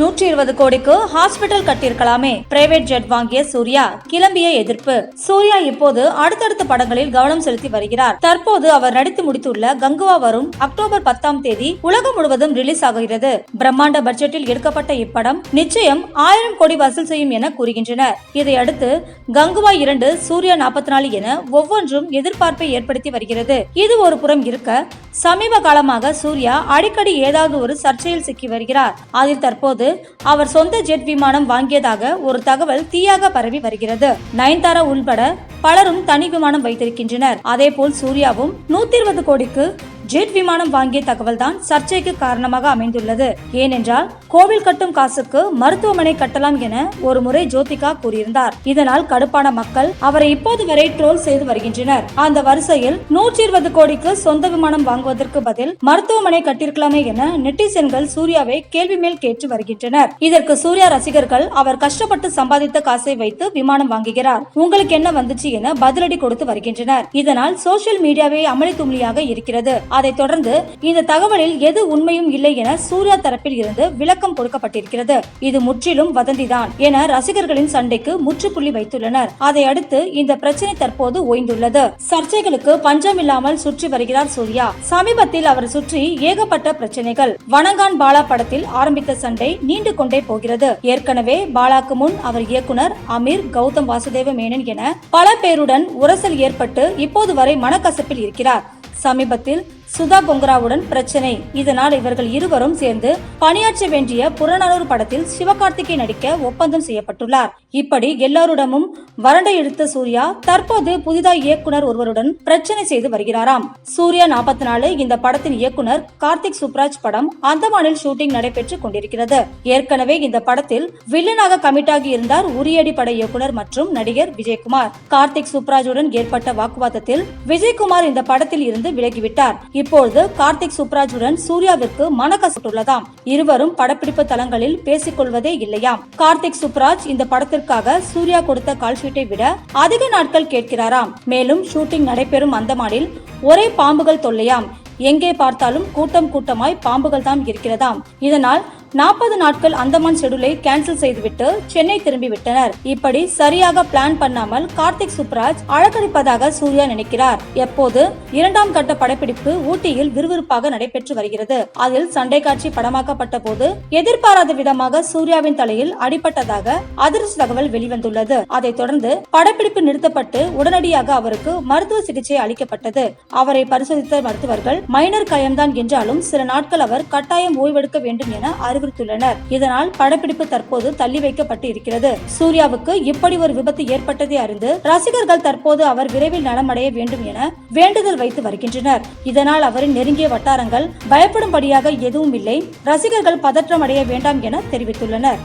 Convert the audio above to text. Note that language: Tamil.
நூற்றி இருபது கோடிக்கு ஹாஸ்பிட்டல் கட்டியிருக்கலாமே. பிரைவேட் ஜெட் வாங்கிய சூர்யா கிளம்பிய எதிர்ப்பு. சூர்யா இப்போது அடுத்தடுத்த படங்களில் கவனம் செலுத்தி வருகிறார். தற்போது அவர் நடித்து முடித்துள்ள கங்குவா வரும் அக்டோபர் பத்தாம் தேதி உலகம் முழுவதும் ரிலீஸ் ஆகிறது பிரம்மாண்ட பட்ஜெட்டில் எடுக்கப்பட்ட இப்படம் நிச்சயம் ஆயிரம் கோடி வசூல் செய்யும் என கூறுகின்றனர். இதையடுத்து கங்குவா இரண்டு சூர்யா நாற்பத்தி நாலு என ஒவ்வொன்றும் எதிர்பார்ப்பை ஏற்படுத்தி வருகிறது. இது ஒரு புறம் இருக்க சமீப காலமாக சூர்யா அடிக்கடி ஏதாவது ஒரு சர்ச்சையில் சிக்கி வருகிறார். அதில் தற்போது அவர் சொந்த ஜெட் விமானம் வாங்கியதாக ஒரு தகவல் தீயாக பரவி வருகிறது. நயன்தாரா உள்பட பலரும் தனி விமானம் வைத்திருக்கின்றனர். அதேபோல் சூர்யாவும் நூத்தி இருபது கோடிக்கு ஜெட் விமானம் வாங்கிய தகவல்தான் சர்ச்சைக்கு காரணமாக அமைந்துள்ளது. ஏனென்றால் கோவில் கட்டும் காசுக்கு மருத்துவமனை கட்டலாம் என ஒரு முறை ஜோதிகா கூறியிருந்தார். இதனால் கடுப்பான மக்கள் அவரை இப்போது வரை ட்ரோல் செய்து வருகின்றனர். அந்த வரிசையில் நூற்றி இருபது கோடிக்கு சொந்த விமானம் வாங்குவதற்கு பதில் மருத்துவமனை கட்டியிருக்கலாமே என நெட்டிசன்கள் சூர்யாவை கேள்வி மேல் கேட்டு வருகின்றனர். இதற்கு சூர்யா ரசிகர்கள் அவர் கஷ்டப்பட்டு சம்பாதித்த காசை வைத்து விமானம் வாங்குகிறார். உங்களுக்கு என்ன வந்துச்சு என பதிலடி கொடுத்து வருகின்றனர். இதனால் சோசியல் மீடியாவே அமளி தும்ளியாக இருக்கிறது. அதைத் தொடர்ந்து இந்த தகவலில் எது உண்மையும் இல்லை என சூர்யா தரப்பில் இருந்து விளக்கம் கொடுக்கப்பட்டிருக்கிறது. இது முற்றிலும் வதந்திதான் என ரசிகர்களின் சண்டைக்கு முற்றுப்புள்ளி வைத்துள்ளனர். அதை அடுத்து இந்த பிரச்சனை தற்போது ஓய்ந்துள்ளது. சர்ச்சைகளுக்கு பஞ்சம் இல்லாமல் சுற்றி வருகிறார் சூர்யா. சமீபத்தில் அவர் சுற்றி ஏகப்பட்ட பிரச்சனைகள். வணங்கான் பாலா படத்தில் ஆரம்பித்த சண்டை நீண்டு கொண்டே போகிறது. ஏற்கனவே பாலாக்கு முன் அவர் இயக்குனர் அமீர் கௌதம் வாசுதேவ மேனன் என பல பேருடன் உரசல் ஏற்பட்டு இப்போது வரை மனக்கசப்பில் இருக்கிறார். சமீபத்தில் சுதா பொங்கராவுடன் பிரச்சனை. இதனால் இவர்கள் இருவரும் சேர்ந்து பணியாற்ற வேண்டிய புறநானூறு படத்தில் சிவகார்த்திகை நடிக்க ஒப்பந்தம் செய்யப்பட்டுள்ளார். இப்படி எல்லாருடமும் வறண்டை இழுத்த சூர்யா தற்போது புதிதாய் இயக்குனர் ஒருவருடன் பிரச்சனை செய்து வருகிறாராம். சூர்யா நாற்பத்தி நாலு இந்த படத்தின் இயக்குனர் கார்த்திக் சுப்ராஜ் படம் அந்தமானில் ஷூட்டிங் நடைபெற்றுக் கொண்டிருக்கிறது. ஏற்கனவே இந்த படத்தில் வில்லனாக கமிட் ஆகி இருந்தார் உரியடி பட இயக்குனர் மற்றும் நடிகர் விஜயகுமார். கார்த்திக் சுப்ராஜுடன் ஏற்பட்ட வாக்குவாதத்தில் விஜயகுமார் இந்த படத்தில் இருந்து விலகிவிட்டார். இப்பொழுது கார்த்திக் சுப்ராஜுடன் சூர்யாவிற்கு மனக்கசட்டுள்ளதாம் இருவரும் படப்பிடிப்பு தளங்களில் பேசிக் கொள்வதே இல்லையாம். கார்த்திக் சுப்ராஜ் இந்த படத்திற்காக சூர்யா கொடுத்த கால்ஷீட்டை விட அதிக நாட்கள் கேட்கிறாராம். மேலும் ஷூட்டிங் நடைபெறும் அந்தமானில் ஒரே பாம்புகள் தொல்லையாம். எங்கே பார்த்தாலும் கூட்டம் கூட்டமாய் பாம்புகள் தான் இருக்கிறதாம். இதனால் நாற்பது நாட்கள் அந்தமான் ஷெடியூலை கேன்சல் செய்துவிட்டு சென்னை திரும்பி விட்டனர் இப்படி சரியாக பிளான் பண்ணாமல் கார்த்திக் சுப்ராஜ் அழகடிப்பதாக சூர்யா நினைக்கிறார். எப்போது? இரண்டாம் கட்ட படப்பிடிப்பு ஊட்டியில் விறுவிறுப்பாக நடைபெற்று வருகிறது. அதில் சண்டை காட்சி படமாக்கப்பட்ட போது எதிர்பாராத விதமாக சூர்யாவின் தலையில் அடிபட்டதாக அதிர்ச்சி தகவல் வெளிவந்துள்ளது. அதைத் தொடர்ந்து படப்பிடிப்பு நிறுத்தப்பட்டு உடனடியாக அவருக்கு மருத்துவ சிகிச்சை அளிக்கப்பட்டது. அவரை பரிசோதித்த மருத்துவர்கள் மைனர் காயம்தான் என்றாலும் சில நாட்கள் அவர் கட்டாயம் ஓய்வெடுக்க வேண்டும் என அறிவுறுத்தியுள்ளனர். இதனால் படப்பிடிப்பு தற்போது தள்ளி வைக்கப்பட்டு இருக்கிறது. சூர்யாவுக்கு இப்படி ஒரு விபத்து ஏற்பட்டதை அறிந்து ரசிகர்கள் தற்போது அவர் விரைவில் நலமடைய வேண்டும் என வேண்டுதல் வைத்து வருகின்றனர். இதனால் அவரின் நெருங்கிய வட்டாரங்கள் பயப்படும்படியாக எதுவும் இல்லை. ரசிகர்கள் பதற்றமடைய வேண்டாம் என தெரிவித்துள்ளனர்.